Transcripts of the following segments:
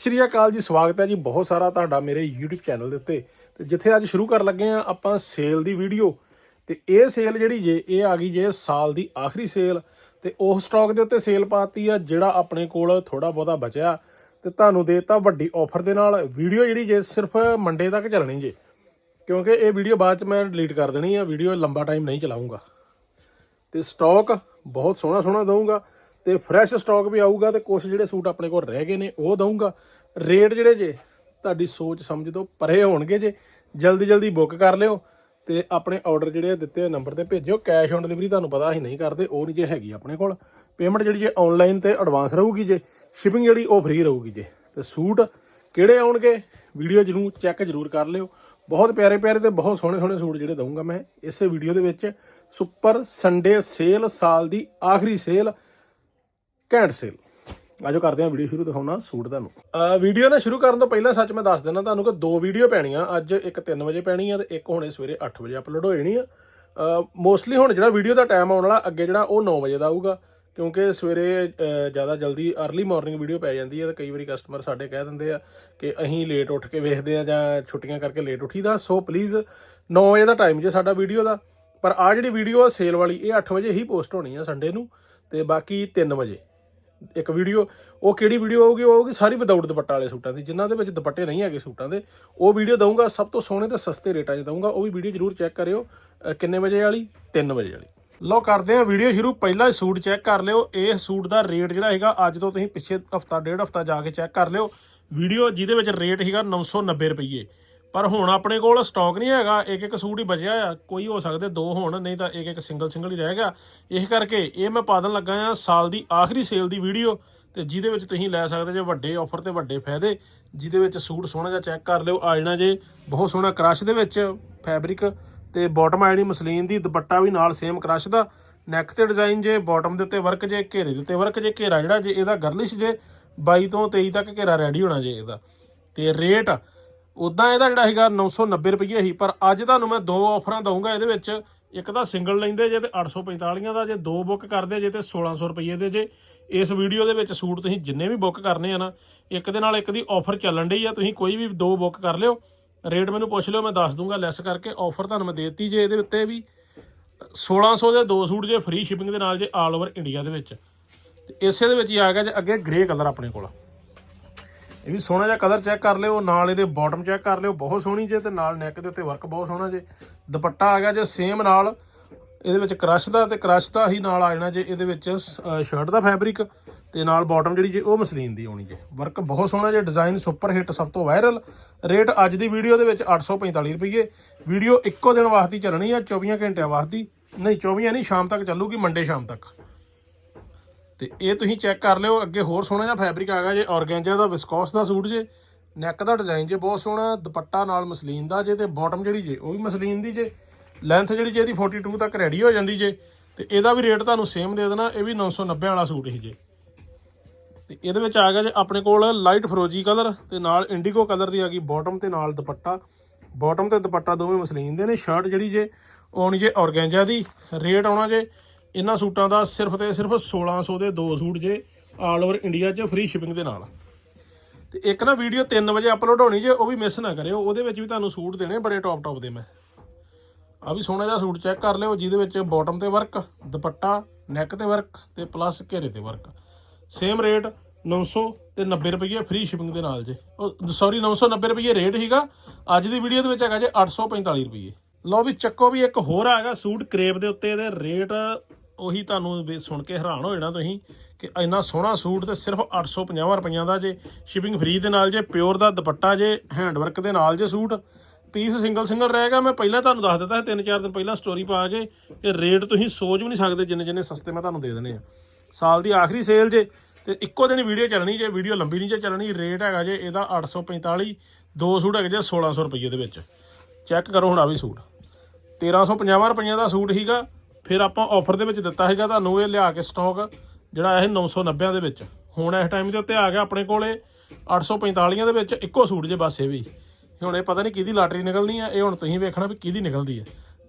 ਸ੍ਰੀ ਅਕਾਲ ਜੀ, ਸਵਾਗਤ ਹੈ ਜੀ। ਬਹੁਤ ਸਾਰਾ ਤੁਹਾਡਾ ਮੇਰੇ YouTube ਚੈਨਲ ਦੇ ਉੱਤੇ। ਤੇ ਜਿੱਥੇ ਅੱਜ ਸ਼ੁਰੂ ਕਰਨ ਲੱਗੇ ਆ ਆਪਾਂ ਸੇਲ ਦੀ ਵੀਡੀਓ। ਤੇ ਇਹ ਸੇਲ ਜਿਹੜੀ ਜੇ, ਇਹ ਆ ਗਈ ਜੇ ਸਾਲ ਦੀ ਆਖਰੀ ਸੇਲ। ਤੇ ਉਹ ਸਟਾਕ ਦੇ ਉੱਤੇ ਸੇਲ ਪਾਤੀ ਆ, ਜਿਹੜਾ ਆਪਣੇ ਕੋਲ ਥੋੜਾ ਬਹੁਤਾ ਬਚਿਆ। ਤੇ ਤੁਹਾਨੂੰ ਦੇਤਾ ਵੱਡੀ ਆਫਰ ਦੇ ਨਾਲ। ਵੀਡੀਓ ਜਿਹੜੀ ਜੇ, ਸਿਰਫ ਮੰਡੇ ਤੱਕ ਚੱਲਣੀ ਜੇ। ਕਿਉਂਕਿ ਇਹ ਵੀਡੀਓ ਬਾਅਦ ਚ ਮੈਂ ਡਿਲੀਟ ਕਰ ਦੇਣੀ ਆ। ਵੀਡੀਓ ਲੰਬਾ ਟਾਈਮ ਨਹੀਂ ਚਲਾਉਂਗਾ ਤੇ ਸਟਾਕ ਬਹੁਤ ਸੋਹਣਾ ਸੋਹਣਾ ਦਊਂਗਾ। ਤੇ ਫਰੈਸ਼ ਸਟਾਕ ਵੀ ਆਊਗਾ ਤੇ ਕੁਝ ਜਿਹੜੇ ਸੂਟ ਆਪਣੇ ਕੋਲ ਰਹਿ ਗਏ ਨੇ, ਉਹ ਦਊਂਗਾ। ਰੇਟ ਜਿਹੜੇ ਜੇ ਤੁਹਾਡੀ ਸੋਚ ਸਮਝ ਤੋਂ ਪਰੇ ਹੋਣਗੇ ਜੇ, ਜਲਦੀ ਜਲਦੀ ਬੁੱਕ ਕਰ ਲਿਓ ਤੇ ਆਪਣੇ ਆਰਡਰ ਜਿਹੜੇ ਆ ਦਿੱਤੇ ਨੰਬਰ ਤੇ ਭੇਜਿਓ। ਕੈਸ਼ ਔਨ ਡਿਲੀਵਰੀ ਤੁਹਾਨੂੰ ਪਤਾ ਅਸੀਂ ਨਹੀਂ ਕਰਦੇ, ਉਹ ਨਹੀਂ ਜੇ ਹੈਗੀ ਆਪਣੇ ਕੋਲ। ਪੇਮੈਂਟ ਜਿਹੜੀ ਜੇ ਆਨਲਾਈਨ ਤੇ ਐਡਵਾਂਸ ਰਹੂਗੀ ਜੇ ਸ਼ਿਪਿੰਗ ਜਿਹੜੀ ਉਹ ਫ੍ਰੀ ਰਹੂਗੀ ਜੇ। ਤੇ ਸੂਟ ਕਿਹੜੇ ਆਉਣਗੇ ਵੀਡੀਓ ਜਰੂਰ ਚੈੱਕ ਜਰੂਰ ਕਰ ਲਿਓ। ਬਹੁਤ ਪਿਆਰੇ ਪਿਆਰੇ ਤੇ ਬਹੁਤ ਸੋਹਣੇ ਸੋਹਣੇ ਸੂਟ ਜਿਹੜੇ ਦਊਂਗਾ ਮੈਂ। ਇਸੇ ਵੀਡੀਓ ਦੇ ਵਿੱਚ ਸੁਪਰ ਸੰਡੇ ਸੇਲ ਸਾਲ ਦੀ ਆਖਰੀ ਸੇਲ ਘੈਂਟ ਸੇਲ ਆਜੋ ਕਰਦੇ ਹਾਂ ਵੀਡੀਓ ਸ਼ੁਰੂ, ਦਿਖਾਉਣਾ ਸੂਟ ਤੁਹਾਨੂੰ। ਅ ਵੀਡੀਓ ਨਾ ਸ਼ੁਰੂ ਕਰਨ ਤੋਂ ਪਹਿਲਾਂ ਸੱਚ ਮੈਂ ਦੱਸ ਦਿੰਦਾ ਤੁਹਾਨੂੰ ਕਿ ਦੋ ਵੀਡੀਓ ਪੈਣੀਆਂ, ਅੱਜ ਇੱਕ 3 ਵਜੇ ਪੈਣੀ ਆ ਤੇ ਇੱਕ ਹੁਣੇ ਸਵੇਰੇ 8 ਵਜੇ ਅਪਲੋਡ ਹੋ ਜਾਣੀ ਆ। ਮੋਸਟਲੀ ਹੁਣ ਜਿਹੜਾ ਵੀਡੀਓ ਦਾ ਟਾਈਮ ਆਉਣ ਵਾਲਾ, ਅੱਗੇ ਜਿਹੜਾ ਉਹ 9 ਵਜੇ ਦਾ ਆਊਗਾ, ਕਿਉਂਕਿ ਸਵੇਰੇ ਜ਼ਿਆਦਾ ਜਲਦੀ अर्ਲੀ ਮਾਰਨਿੰਗ ਵੀਡੀਓ ਪੈ ਜਾਂਦੀ ਹੈ ਤੇ ਕਈ ਵਾਰੀ ਕਸਟਮਰ ਸਾਡੇ ਕਹਿ ਦਿੰਦੇ ਆ ਕਿ ਅਸੀਂ ਲੇਟ ਉੱਠ ਕੇ ਵੇਖਦੇ ਆ ਜਾਂ ਛੁੱਟੀਆਂ ਕਰਕੇ ਲੇਟ ਉੱਠੀਦਾ। ਸੋ ਪਲੀਜ਼ 9 ਵਜੇ ਦਾ ਟਾਈਮ ਜੇ ਸਾਡਾ ਵੀਡੀਓ ਦਾ। ਪਰ ਆ ਜਿਹੜੀ ਵੀਡੀਓ ਆ ਸੇਲ ਵਾਲੀ, ਇਹ 8 ਵਜੇ ਹੀ ਪੋਸਟ ਹੋਣੀ ਆ ਸੰਡੇ ਨੂੰ ਤੇ ਬਾਕੀ 3 ਵਜੇ। ਇੱਕ ਵੀਡੀਓ, ਉਹ ਕਿਹੜੀ ਵੀਡੀਓ ਆਊਗੀ? ਉਹ ਆਊਗੀ ਸਾਰੀ ਵਿਦਆਊਟ ਦੁਪੱਟਾ ਵਾਲੇ ਸੂਟਾਂ ਦੀ, ਜਿਨ੍ਹਾਂ ਦੇ ਵਿੱਚ ਦੁਪੱਟੇ ਨਹੀਂ ਹੈਗੇ ਸੂਟਾਂ ਦੇ। ਉਹ ਵੀਡੀਓ ਦਊਂਗਾ, ਸਭ ਤੋਂ ਸੋਹਣੇ ਤੇ ਸਸਤੇ ਰੇਟਾਂ 'ਚ ਦਊਂਗਾ। ਉਹ ਵੀ ਵੀਡੀਓ ਜਰੂਰ ਚੈੱਕ ਕਰਿਓ। ਕਿੰਨੇ ਵਜੇ ਵਾਲੀ? 3 ਵਜੇ ਵਾਲੀ। ਲਓ, ਕਰਦੇ ਆ ਵੀਡੀਓ ਸ਼ੁਰੂ। ਪਹਿਲਾ ਹੀ ਸੂਟ ਚੈੱਕ ਕਰ ਲਿਓ। ਇਹ ਸੂਟ ਦਾ ਰੇਟ ਜਿਹੜਾ ਹੈਗਾ, ਅੱਜ ਤੋਂ ਤੁਸੀਂ ਪਿੱਛੇ ਹਫਤਾ, ਡੇਢ ਹਫਤਾ ਜਾ ਕੇ ਚੈੱਕ ਕਰ ਲਿਓ। ਵੀਡੀਓ ਜਿਹਦੇ ਵਿੱਚ ਰੇਟ ਹੈਗਾ 990 ਰੁਪਏ ਪਰ ਹੁਣ ਆਪਣੇ ਕੋਲ ਸਟਾਕ ਨਹੀਂ ਹੈਗਾ, ਇੱਕ ਇੱਕ ਸੂਟ ਹੀ ਬਚਿਆ ਆ। ਕੋਈ ਹੋ ਸਕਦੇ ਦੋ ਹੋਣ, ਨਹੀਂ ਤਾਂ ਇੱਕ ਇੱਕ ਸਿੰਗਲ ਸਿੰਗਲ ਹੀ ਰਹਿ ਗਿਆ। ਇਸ ਕਰਕੇ ਇਹ ਮੈਂ ਪਾਦਨ ਲੱਗਾ ਆ ਸਾਲ ਦੀ ਆਖਰੀ ਸੇਲ ਦੀ ਵੀਡੀਓ ਤੇ ਜਿਹਦੇ ਵਿੱਚ ਤੁਸੀਂ ਲੈ ਸਕਦੇ ਜੇ ਵੱਡੇ ਆਫਰ ਤੇ ਵੱਡੇ ਫਾਇਦੇ, ਜਿਹਦੇ ਵਿੱਚ ਸੂਟ ਸੋਹਣਾ ਜਿਹਾ ਚੈੱਕ ਕਰ ਲਿਓ, ਆ ਜਾਣਾ ਜੇ ਬਹੁਤ ਸੋਹਣਾ ਕ੍ਰਸ਼ ਦੇ ਵਿੱਚ ਫੈਬਰਿਕ ਤੇ ਬਾਟਮ ਆਈਡੀ ਮਸਲੀਨ ਦੀ, ਦੁਪੱਟਾ ਵੀ ਨਾਲ ਸੇਮ ਕ੍ਰਸ਼ ਦਾ। ਨੈਕ ਤੇ ਡਿਜ਼ਾਈਨ ਜੇ ਬਾਟਮ ਦੇ ਉੱਤੇ ਵਰਕ ਜੇ, ਘੇਰੇ ਦੇ ਉੱਤੇ ਵਰਕ ਜੇ, ਘੇਰਾ ਜਿਹੜਾ ਜੇ, ਇਹਦਾ ਗਰਲਿਸ਼ ਜੇ 22 ਤੋਂ 23 ਤੱਕ ਘੇਰਾ ਰੈਡੀ ਹੋਣਾ ਜੇ ਇਹਦਾ। ਤੇ ਰੇਟ ਉਦਾਂ ਇਹਦਾ ਜਿਹੜਾ ਹੈਗਾ 990 ਰੁਪਏ ਸੀ, ਪਰ ਅੱਜ ਤੁਹਾਨੂੰ ਮੈਂ ਦੋ ਆਫਰਾਂ ਦਊਂਗਾ ਇਹਦੇ ਵਿੱਚ। ਇੱਕ ਤਾਂ ਸਿੰਗਲ ਲੈਂਦੇ ਜੇ ਤੇ 845 ਦਾ, ਜੇ ਦੋ ਬੁੱਕ ਕਰਦੇ ਜੇ ਤੇ 1600 ਰੁਪਏ ਦੇ ਜੇ। ਇਸ ਵੀਡੀਓ ਦੇ ਵਿੱਚ ਸੂਟ ਤੁਸੀਂ ਜਿੰਨੇ ਵੀ ਬੁੱਕ ਕਰਨੇ ਆ ਨਾ, ਇੱਕ ਦੇ ਨਾਲ ਇੱਕ ਦੀ ਆਫਰ ਚੱਲਣ ਡਈ ਆ, ਤੁਸੀਂ ਕੋਈ ਵੀ ਦੋ ਬੁੱਕ ਕਰ ਲਿਓ। ਰੇਟ ਮੈਨੂੰ ਪੁੱਛ ਲਿਓ, ਮੈਂ ਦੱਸ ਦੂੰਗਾ ਲੈਸ ਕਰਕੇ। ਆਫਰ ਤੁਹਾਨੂੰ ਮੈਂ ਦੇਤੀ ਜੇ ਇਹਦੇ ਉੱਤੇ ਵੀ। 1600 ਦੇ ਦੋ ਸੂਟ ਜੇ ਫ੍ਰੀ ਸ਼ਿਪਿੰਗ ਦੇ ਨਾਲ ਜੇ ਆਲ ਓਵਰ ਇੰਡੀਆ ਦੇ ਵਿੱਚ। ਤੇ ਇਸੇ ਦੇ ਵਿੱਚ ਹੀ ਆ ਗਿਆ ਜੇ ਅੱਗੇ ਗ੍ਰੇ ਕਲਰ ਆਪਣੇ ਕੋਲ। ਇਹ ਵੀ ਸੋਹਣਾ ਜਿਹਾ ਕਲਰ ਚੈੱਕ ਕਰ ਲਿਓ, ਨਾਲ ਇਹਦੇ ਬਾਟਮ ਚੈੱਕ ਕਰ ਲਿਓ, ਬਹੁਤ ਸੋਹਣੀ ਜੇ, ਤੇ ਨਾਲ ਨੈਕ ਦੇ ਉੱਤੇ ਵਰਕ ਬਹੁਤ ਸੋਹਣਾ ਜੇ। ਦੁਪੱਟਾ ਆ ਗਿਆ ਜੇ ਸੇਮ ਨਾਲ, ਇਹਦੇ ਵਿੱਚ ਕ੍ਰਸ਼ ਦਾ ਤੇ ਕ੍ਰਸ਼ ਦਾ ਹੀ ਨਾਲ ਆ ਜਾਣਾ ਜੇ, ਇਹਦੇ ਵਿੱਚ ਸ਼ਰਟ ਦਾ ਫੈਬਰਿਕ ਤੇ ਨਾਲ ਬਾਟਮ ਜਿਹੜੀ ਜੇ, ਉਹ ਮਸਲੀਨ ਦੀ ਆਉਣੀ ਜੇ। ਵਰਕ ਬਹੁਤ ਸੋਹਣਾ ਜੇ ਡਿਜ਼ਾਈਨ ਸੁਪਰ ਹਿੱਟ ਸਭ ਤੋਂ ਵਾਇਰਲ ਰੇਟ ਅੱਜ ਦੀ ਵੀਡੀਓ ਦੇ ਵਿੱਚ 845 ਰੁਪਏ ਵੀਡੀਓ ਇੱਕੋ ਦਿਨ ਵਾਸਤੇ ਚੱਲਣੀ ਆ 24 ਘੰਟਿਆਂ ਵਾਸਤੇ। ਨਹੀਂ 24 ਨਹੀਂ, ਸ਼ਾਮ ਤੱਕ ਚੱਲੂਗੀ ਮੰਡੇ ਸ਼ਾਮ ਤੱਕ। ਤੇ ਇਹ ਤੁਸੀਂ ਚੈੱਕ ਕਰ ਲਿਓ, ਅੱਗੇ ਹੋਰ ਸੋਹਣਾ ਜਿਹਾ ਫੈਬਰਿਕ ਆ ਗਿਆ ਜੇ ਔਰਗੈਂਜਾ ਦਾ ਵਿਸਕੋਸ ਦਾ ਸੂਟ ਜੇ। ਨੈਕ ਦਾ ਡਿਜ਼ਾਈਨ ਜੇ ਬਹੁਤ ਸੋਹਣਾ, ਦੁਪੱਟਾ ਨਾਲ ਮਸਲੀਨ ਦਾ ਜੇ ਤੇ ਬਾਟਮ ਜਿਹੜੀ ਜੇ, ਉਹ ਵੀ ਮਸਲੀਨ ਦੀ ਜੇ। ਲੈਂਥ ਜਿਹੜੀ ਜੇ ਇਹਦੀ 42 ਤੱਕ ਰੈਡੀ ਹੋ ਜਾਂਦੀ ਜੇ। ਤੇ ਇਹਦਾ ਵੀ ਰੇਟ ਤੁਹਾਨੂੰ ਸੇਮ ਦੇ ਦੇਣਾ, ਇਹ ਵੀ 990 ਵਾਲਾ ਸੂਟ ਹੀ ਜੇ। ਤੇ ਇਹਦੇ ਵਿੱਚ ਆ ਗਿਆ ਜੇ ਆਪਣੇ ਕੋਲ ਲਾਈਟ ਫਰੋਜੀ ਕਲਰ ਤੇ ਨਾਲ ਇੰਡੀਗੋ ਕਲਰ ਦੀ ਆ ਗਈ ਬਾਟਮ ਤੇ ਨਾਲ ਦੁਪੱਟਾ। ਬਾਟਮ ਤੇ ਦੁਪੱਟਾ ਦੋਵੇਂ ਮਸਲੀਨ ਦੇ ਨੇ ਸ਼ਰਟ ਜਿਹੜੀ ਜੇ, ਉਹ ਆਉਣੀ ਜੇ ਔਰਗੈਂਜਾ ਦੀ। ਰੇਟ ਆਉਣਾ ਜੇ ਇਹਨਾਂ ਸੂਟਾਂ ਦਾ ਸਿਰਫ ਤੇ ਸਿਰਫ 1600 ਦੇ ਦੋ ਸੂਟ ਜੇ ਆਲ ਓਵਰ ਇੰਡੀਆ 'ਚ ਫ੍ਰੀ ਸ਼ਿਪਿੰਗ ਦੇ ਨਾਲ। ਤੇ ਇੱਕ ਨਾ ਵੀਡੀਓ 3 ਵਜੇ ਅਪਲੋਡ ਹੋਣੀ ਜੇ, ਉਹ ਵੀ ਮਿਸ ਨਾ ਕਰਿਓ। ਉਹਦੇ ਵਿੱਚ ਵੀ ਤੁਹਾਨੂੰ ਸੂਟ ਦੇਣੇ ਬੜੇ ਟੌਪ ਟੌਪ ਦੇ ਮੈਂ। ਆ ਵੀ ਸੋਹਣਾ ਜਿਹਾ ਸੂਟ ਚੈੱਕ ਕਰ ਲਿਓ, ਜਿਹਦੇ ਵਿੱਚ ਬਾਟਮ ਤੇ ਵਰਕ ਦੁਪੱਟਾ ਨੈਕ ਤੇ ਵਰਕ ਤੇ ਪਲੱਸ ਘੇਰੇ ਤੇ ਵਰਕ ਸੇਮ ਰੇਟ 900 ਤੇ 90 ਰੁਪਏ ਫ੍ਰੀ ਸ਼ਿਪਿੰਗ ਦੇ ਨਾਲ ਜੇ। ਸੌਰੀ 990 ਰੁਪਏ ਰੇਟ ਹੀਗਾ ਅੱਜ ਦੀ ਵੀਡੀਓ ਦੇ ਵਿੱਚ ਹੈਗਾ ਜੇ 845 ਰੁਪਏ। ਲਓ ਵੀ ਚੱਕੋ ਵੀ ਇੱਕ ਹੋਰ ਆਗਾ ਸੂਟ, ਕਰੇਪ ਦੇ ਉੱਤੇ ਇਹਦੇ ਰੇਟ ਉਹੀ ਤੁਹਾਨੂੰ ਵੀ ਸੁਣ ਕੇ ਹੈਰਾਨ ਹੋ ਜਾਣਾ ਤੁਸੀਂ ਕਿ ਇੰਨਾ ਸੋਹਣਾ ਸੂਟ ਤੇ ਸਿਰਫ 850 ਰੁਪਈਆਂ ਦਾ ਜੇ ਸ਼ਿਪਿੰਗ ਫ੍ਰੀ ਦੇ ਨਾਲ ਜੇ ਪਿਓਰ ਦਾ ਦੁਪੱਟਾ ਜੇ ਹੈਂਡਵਰਕ ਦੇ ਨਾਲ ਜੇ ਸੂਟ ਪੀਸ ਸਿੰਗਲ ਸਿੰਗਲ ਰਹੇਗਾ ਮੈਂ ਪਹਿਲਾਂ ਤੁਹਾਨੂੰ ਦੱਸ ਦਿੱਤਾ ਤਿੰਨ ਚਾਰ ਦਿਨ ਪਹਿਲਾਂ ਸਟੋਰੀ ਪਾ ਕੇ ਕਿ ਰੇਟ ਤੁਸੀਂ ਸੋਚ ਵੀ ਨਹੀਂ ਸਕਦੇ ਜਿੰਨੇ ਜਿੰਨੇ ਸਸਤੇ ਮੈਂ ਤੁਹਾਨੂੰ ਦੇ ਦੇਣੇ ਆ ਸਾਲ ਦੀ ਆਖਰੀ ਸੇਲ ਜੇ, ਤੇ ਇੱਕੋ ਦਿਨ ਵੀਡੀਓ ਚੱਲਣੀ ਜੇ ਵੀਡੀਓ ਲੰਬੀ ਨਹੀਂ ਜੇ ਚੱਲਣੀ ਰੇਟ ਹੈਗਾ ਜੇ ਇਹਦਾ 845 ਦੋ ਸੂਟ ਹੈਗੇ ਜੇ 1600 ਰੁਪਏ ਦੇ ਵਿੱਚ। ਚੈੱਕ ਕਰੋ ਹੁਣ ਆ ਵੀ ਸੂਟ। 1350 ਰੁਪਈਆਂ ਦਾ ਸੂਟ ਹੀਗਾ ਫਿਰ ਆਪਾਂ ਆਫਰ ਦੇ ਵਿੱਚ ਦਿੱਤਾ ਹੈਗਾ ਤੁਹਾਨੂੰ ਇਹ ਲਿਆ ਕੇ ਸਟਾਕ ਜਿਹੜਾ ਇਹ 990 ਦੇ ਵਿੱਚ। ਹੁਣ ਇਸ ਟਾਈਮ ਦੇ ਉੱਤੇ ਆ ਗਿਆ ਆਪਣੇ ਕੋਲੇ 845 ਦੇ ਵਿੱਚ, ਇੱਕੋ ਸੂਟ ਜੇ ਬਸ ਇਹ ਵੀ। ਹੁਣ ਇਹ ਪਤਾ ਨਹੀਂ ਕਿਹਦੀ ਲਾਟਰੀ ਨਿਕਲਣੀ ਆ, ਇਹ ਹੁਣ ਤੁਸੀਂ ਵੇਖਣਾ ਵੀ ਕਿਹਦੀ ਨਿਕਲਦੀ ਹੈ